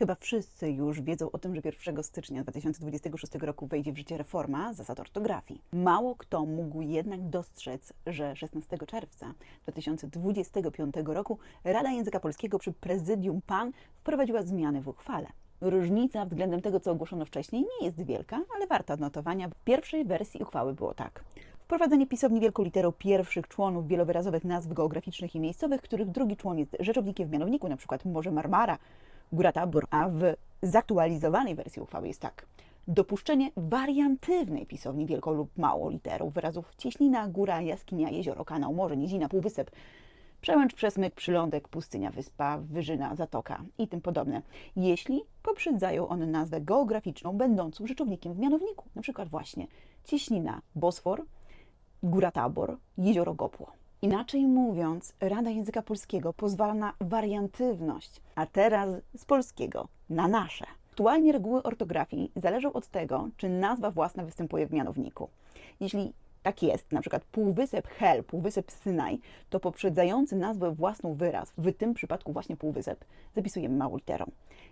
Chyba wszyscy już wiedzą o tym, że 1 stycznia 2026 roku wejdzie w życie reforma zasad ortografii. Mało kto mógł jednak dostrzec, że 16 czerwca 2025 roku Rada Języka Polskiego przy prezydium PAN wprowadziła zmiany w uchwale. Różnica względem tego, co ogłoszono wcześniej, nie jest wielka, ale warta odnotowania. W pierwszej wersji uchwały było tak. Wprowadzenie pisowni wielką literą pierwszych członów wielowyrazowych nazw geograficznych i miejscowych, których drugi człon jest rzeczownikiem w mianowniku, np. Morze Marmara, Góra Tabor, a w zaktualizowanej wersji uchwały jest tak. Dopuszczenie wariantywnej pisowni wielką lub małą literą wyrazów cieśnina, góra, jaskinia, jezioro, kanał, morze, nizina, półwysep, przełęcz, przesmyk, przylądek, pustynia, wyspa, wyżyna, zatoka i tym podobne, jeśli poprzedzają one nazwę geograficzną będącą rzeczownikiem w mianowniku, przykład właśnie cieśnina, Bosfor, Góra Tabor, Jezioro Gopło. Inaczej mówiąc, Rada Języka Polskiego pozwala na wariantywność, a teraz z polskiego na nasze. Aktualnie reguły ortografii zależą od tego, czy nazwa własna występuje w mianowniku. Jeśli tak jest, na przykład półwysep Hel, półwysep Synaj, to poprzedzający nazwę własną wyraz, w tym przypadku właśnie półwysep, zapisujemy małą literą.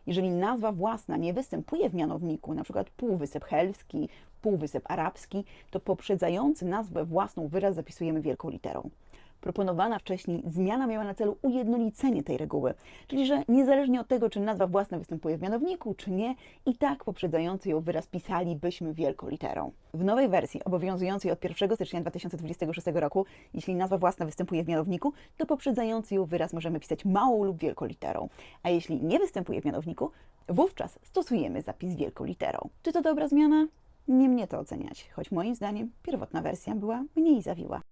Jeżeli nazwa własna nie występuje w mianowniku, na przykład półwysep helski, półwysep arabski, to poprzedzający nazwę własną wyraz zapisujemy wielką literą. Proponowana wcześniej zmiana miała na celu ujednolicenie tej reguły, czyli że niezależnie od tego, czy nazwa własna występuje w mianowniku, czy nie, i tak poprzedzający ją wyraz pisalibyśmy wielką literą. W nowej wersji, obowiązującej od 1 stycznia 2026 roku, jeśli nazwa własna występuje w mianowniku, to poprzedzający ją wyraz możemy pisać małą lub wielką literą, a jeśli nie występuje w mianowniku, wówczas stosujemy zapis wielką literą. Czy to dobra zmiana? Nie mnie to oceniać, choć moim zdaniem pierwotna wersja była mniej zawiła.